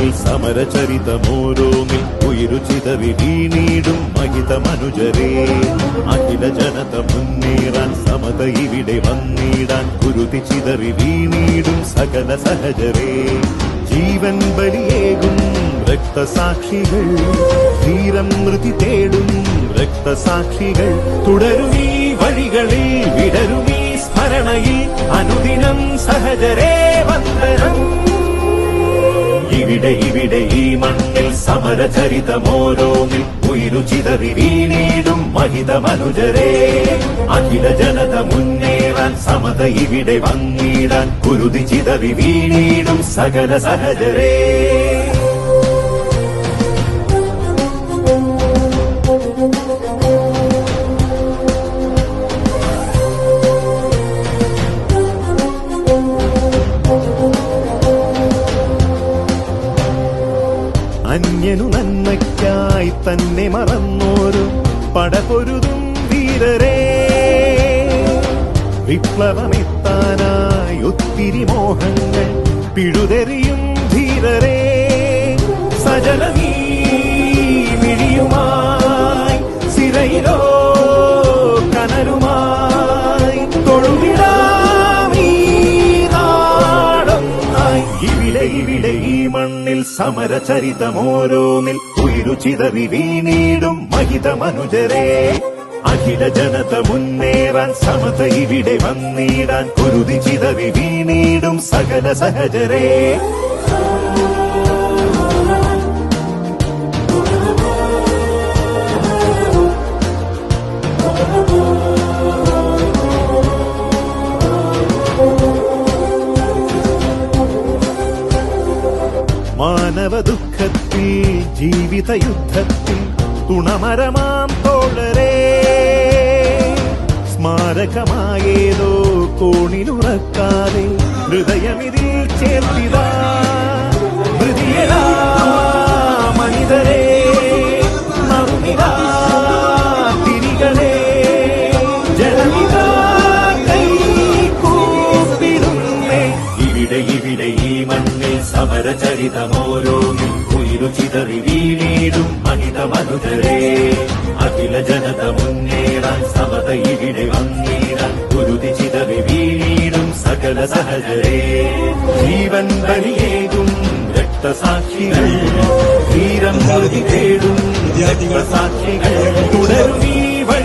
മണ്ണിൽ സമരചരിതമോരോന്നിൽ ഉയരു ചിതറി വീണീടും മഹിത മനുജരേ. അഖില ജനത മുന്നേറാൻ സമത ഇവിടെ വന്നിടാൻ കുരുതി ചിതറി വീണീടും സകല സഹജരേ. ജീവൻ ബലിയേകും രക്തസാക്ഷികൾ ധീരം മൃതി തേടും രക്തസാക്ഷികൾ. തുടരുമീ വഴികളിൽ വിടരുമീ സ്മരണയിൽ അനുദിനം സഹജരേ വന്ദനം. ഇവിടെ ഇവിടെ ഈ മണ്ണിൽ സമരചരിതമോരോന്നിൽ ഉയരു ചിതറി വീണീടും മഹിത മനുജരേ അഖില ജനത മുന്നേറാൻ സമത ഇവിടെ വന്നിടാൻ കുരുതി ചിതറി വീണീടും സകല സഹജരേ. തന്നെ മറന്നോരു പടപൊരുതും വീരരേ. വിപ്ലവമെത്താനായി ഒത്തിരി മോഹങ്ങൾ പിഴുതെറിയും ധീരരേ. ഇവിടെ ഇവിടെ ഈ മണ്ണിൽ സമരചരിതമോരോന്നിൽ ഉയരു ചിതറി വീണീടും മഹിത മനുജരേ അഖില ജനത മുന്നേറാൻ സമത ഇവിടെ വന്നിടാൻ കുരുതി ചിതറി വീണീടും സകല സഹജരേ മാനവ ദുഃഖത്തിൽ ജീവിത യുദ്ധത്തിൽ തുണമരമാം തോളരെ. സ്മാരകമായേതോ കോണിലുറക്കാതെ ഹൃദയമിതിൽ ചേർത്തിതാ. മനിതരേ ഇവിടെ ഇവിടെ സമരചരിതമോരോന്നും ഉയരു ചിതറി വീണീടും മഹിത മനുജരേ അഖില ജനത മുന്നേറാൻ സമത ഇവിടെ വന്നീടാൻ കുരുതി ചിതറി വീണീടും സകല സഹജരേ. ജീവൻ ബലിയേകും രക്തസാക്ഷികൾ. ധീരം തേടും രക്തസാക്ഷികൾ. തുടരും ഈ വഴി